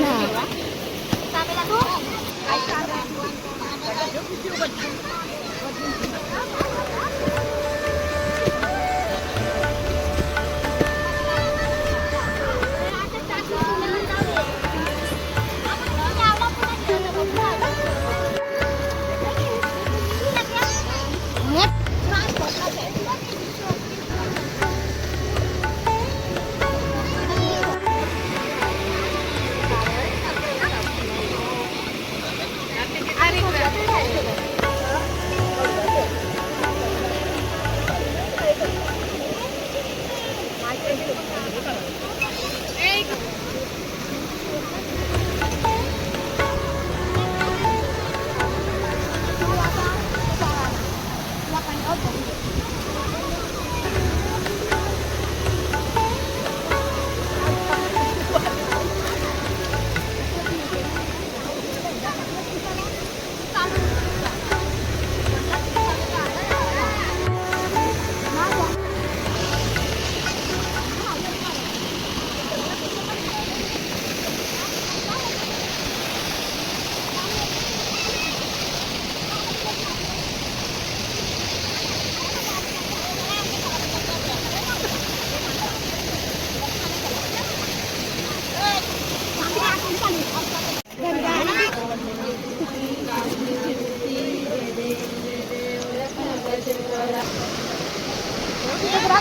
na. Sabi lang po.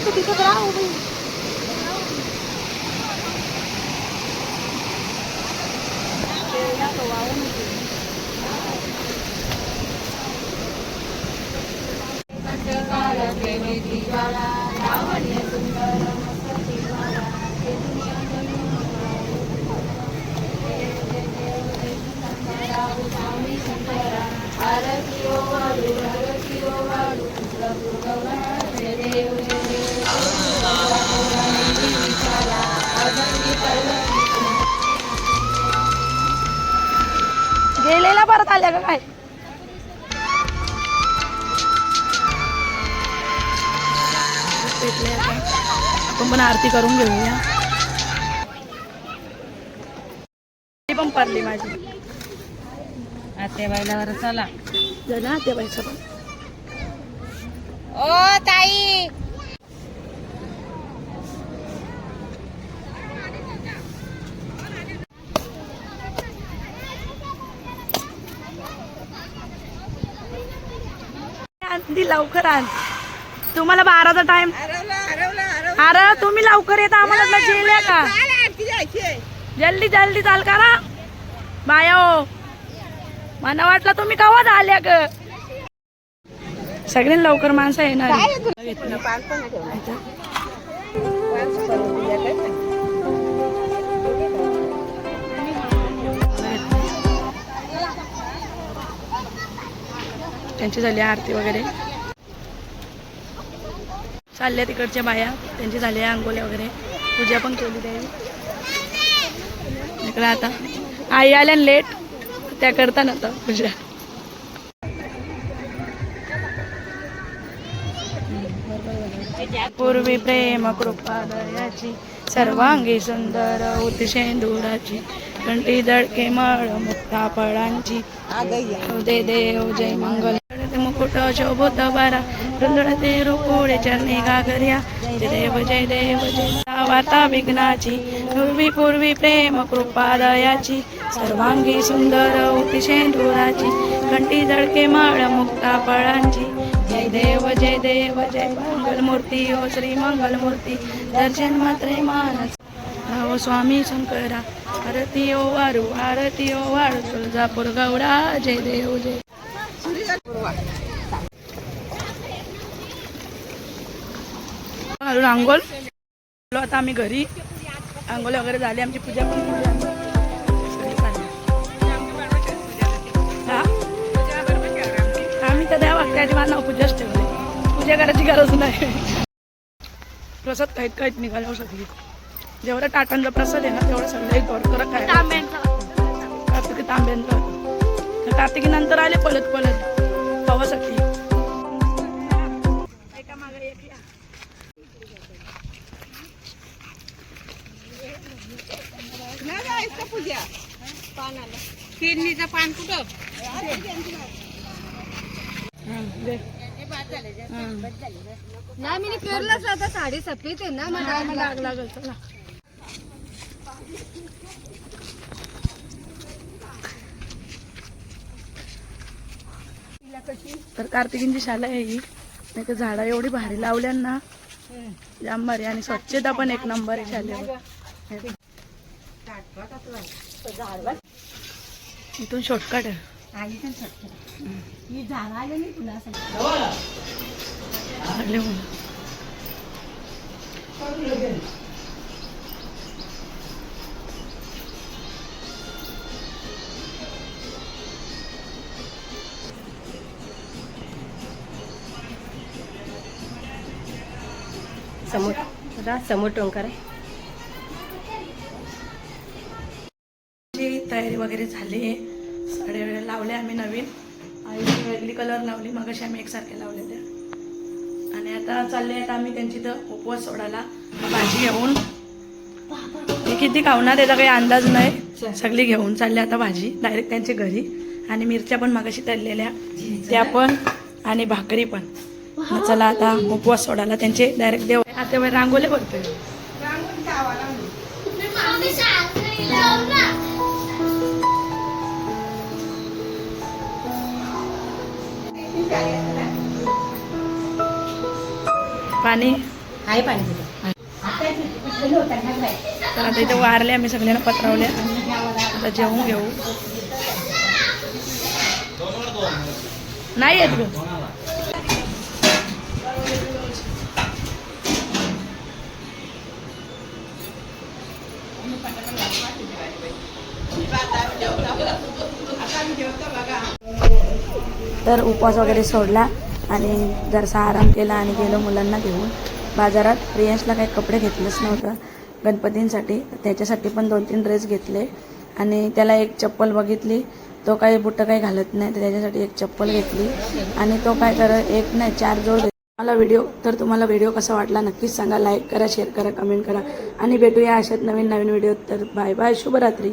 mato, fica bravo. आल्या का काय. आपण पण आरती करून घेऊया. पण पडली माझी. आते बायलावर चला झाला ते बाईचं पण ओ ताई! लवकर आण. तुम्हाला बाराचा टाइम अरे तुम्ही लवकर येता आम्हाला जेल्या का? जल्दी जल्दी चाल करा. बाया हो. मला वाटलं तुम्ही कवा आल्या ग? सगळे लवकर माणसं येणार त्यांची झाली आरती वगैरे. चालल्या तिकडच्या बाया त्यांची झाली आंघोळ्या वगैरे. पूजा पण केली त्यावेळी इकडं आता. आई आल्या लेट त्या करता आता पूजा. पूर्वी प्रेम कृपा दयाची सर्वांगी सुंदर होती शेंदुराची कंठी दडके मळ मुक्ता फळांची. दे देव जय मंगल. मुकुट शोभत बारा रुंदळते रुकोडे चरणी गागर्या। जय देव जय देव जय वाता विघ्नाची पूर्वी पूर्वी प्रेम कृपा दयाची। सर्वांगी सुंदर होती शेंदुराची घंटी दडके माळ मुक्ता फळांची। जय देव जय देव जय मंगलमूर्ती ओ श्री मंगलमूर्ती। दर्शन मात्रे मानस ओ स्वामी शंकरा। आरती ओ वारू। आरती ओ वारू। तुळजापूर गौडा। जय देव जय। घालून आंघोळ. आलो आता आम्ही घरी. आंघोळ वगैरे झाली आमची पूजा पण आम्ही. तर त्या वाक्याची माझं नाव पूजाच ठेवले पूजा करायची गरज नाही. प्रसाद काहीत काहीत निघाल्यावर हो सगळी. जेवढा टाटांचा प्रसाद आहे ना तेवढा सगळं गोड करत आहे कार्तिकी तांब्यांचा. कार्तिकी नंतर आले पलत पलत. पवासाठी पान कुठं? दे. नाही मी केरलाच आता साडी सफेद आहे ना लाग लागल चला. तर कार्तिकींची शाळा आहे ही. नाही तर झाडं एवढी भारी लावल्या ना. जाम भारी आणि स्वच्छता पण एक नंबर आहे शाळेवर. इथून शॉर्टकट आहे. लागले मुलं. समोर आता समोर टोंकार आहे. तयारी वगैरे झाली. आहे साड्या वेळेला लावल्या आम्ही नवीन. आणि वेगळी कलर लावली मग अशी आम्ही एकसारख्या लावलेल्या आणि आता चालले आहेत आम्ही त्यांची तर उपवास सोडायला. भाजी घेऊन. हे किती खावणार त्याचा काही अंदाज नाही. सगळी घेऊन चालले आता भाजी डायरेक्ट त्यांच्या घरी. आणि मिरच्या पण मागाशी तळलेल्या. त्या पण आणि भाकरी पण. मग चला आता उपवास सोडायला त्यांचे डायरेक्ट देव आता रांगोले बोलतोय पाणी? आहे पाणी आता इथे वारले आम्ही सगळ्यांना पत्रवल्या आता जेवून घेऊ. नाही येत ग. तर उपवास वगैरे सोडला आणि जरासा आराम केला आणि गेलो मुलांना घेऊन. बाजारात प्रियांशला काही कपडे घेतलेच नव्हतं. गणपतींसाठी त्याच्यासाठी पण दोन तीन ड्रेस घेतले. आणि त्याला एक चप्पल बघितली. तो काही बुटं काही घालत नाही तर त्याच्यासाठी एक चप्पल घेतली. आणि तो काय कर एक नाही चार जोड मला व्हिडिओ तर तुम्हाला व्हिडिओ कसा वाटला नक्कीच सांगा. लाईक करा शेअर करा कमेंट करा. आणि भेटूया अशात नवीन नवीन व्हिडिओ तर बाय बाय शुभरात्री.